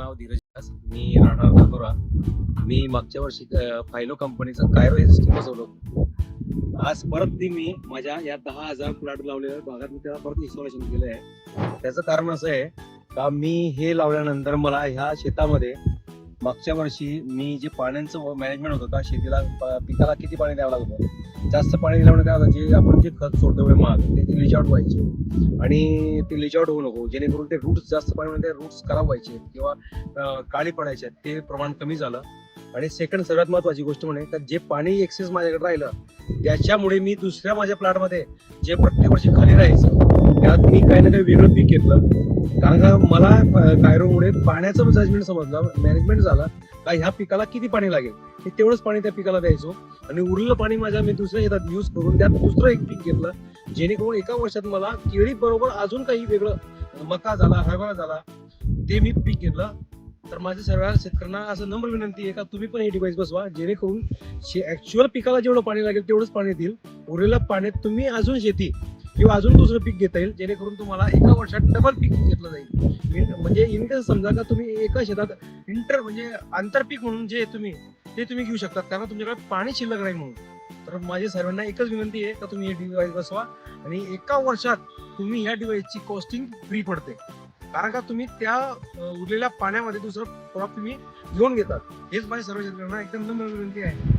नाव धीरज मी राहणार नागोरा. मी मागच्या वर्षी फायलो कंपनीचं कायरो एसटी बसवलं आज परत ती मी माझ्या या दहा हजार प्लॉट लावलेल्या भागात मी त्याला परत इन्स्टॉलेशन केलं आहे त्याचं कारण असं आहे का मी हे लावल्यानंतर मला ह्या शेतामध्ये मागच्या वर्षी मी जे पाण्याचं मॅनेजमेंट होतं का शेतीला प- पिकाला किती पाणी द्यावं लागतं जास्त पाणी दिल्यामुळे काय होतं जे आपण जे खत सोडतो वेळ माग ते लिच आउट व्हायचे. आणि ते लिचआउट होऊ नको जेणेकरून ते रूट्स जास्त पाणी पाण्यामध्ये रूट्स खराब व्हायचे किंवा काळी पडायचे ते प्रमाण कमी झालं. आणि सेकंड सर्वात महत्वाची गोष्ट म्हणजे तर जे पाणी एक्सेस माझ्याकडे राहिलं त्याच्यामुळे मी दुसऱ्या माझ्या प्लॉटमध्ये जे प्रत्येक वर्षी खाली राहायचं त्यात मी काही ना काही वेगळं पीक घेतलं कारण का मला कायरोमुळे पाण्याचं जजमेंट समजलं. मॅनेजमेंट झाला. का ह्या पिकाला किती पाणी लागेल? मी तेवढंच पाणी त्या पिकाला द्यायचो. आणि उरलेलं पाणी माझ्या मी दुसऱ्या शेतात यूज करून त्यात दुसरं एक पीक घेतलं. जेणेकरून एका वर्षात मला केळी बरोबर अजून काही वेगळं मका झाला हरभरा झाला ते मी पीक घेतलं. तर माझ्या सर्व शेतकऱ्यांना असं नम्र विनंती आहे का तुम्ही पण हे डिवाइस बसवा. जेणेकरून ऍक्च्युअल पिकाला जेवढं पाणी लागेल तेवढंच पाणी देईल उरलेल्या पाण्यात तुम्ही अजून शेती किंवा अजून दुसरं पीक घेता येईल जेणेकरून तुम्हाला एका वर्षात डबल पीक घेतलं जाईल. म्हणजे इनकेस समजा का तुम्ही एका शेतात इंटर म्हणजे आंतरपीक म्हणून जे तुम्ही ते तुम्ही घेऊ शकतात कारण तुमच्याकडे पाणी शिल्लक नाही म्हणून. तर माझी सर्वांना एकच विनंती आहे का तुम्ही हे डिवाईस बसवा आणि एका वर्षात तुम्ही ह्या डिवाईसची कॉस्टिंग फ्री पडते. कारण का तुम्ही त्या उरलेल्या पाण्यामध्ये दुसरं क्रॉप तुम्ही घेऊन घेतात. हेच माझ्या सर्व शेतकऱ्यांना एकदम नम्र विनंती आहे.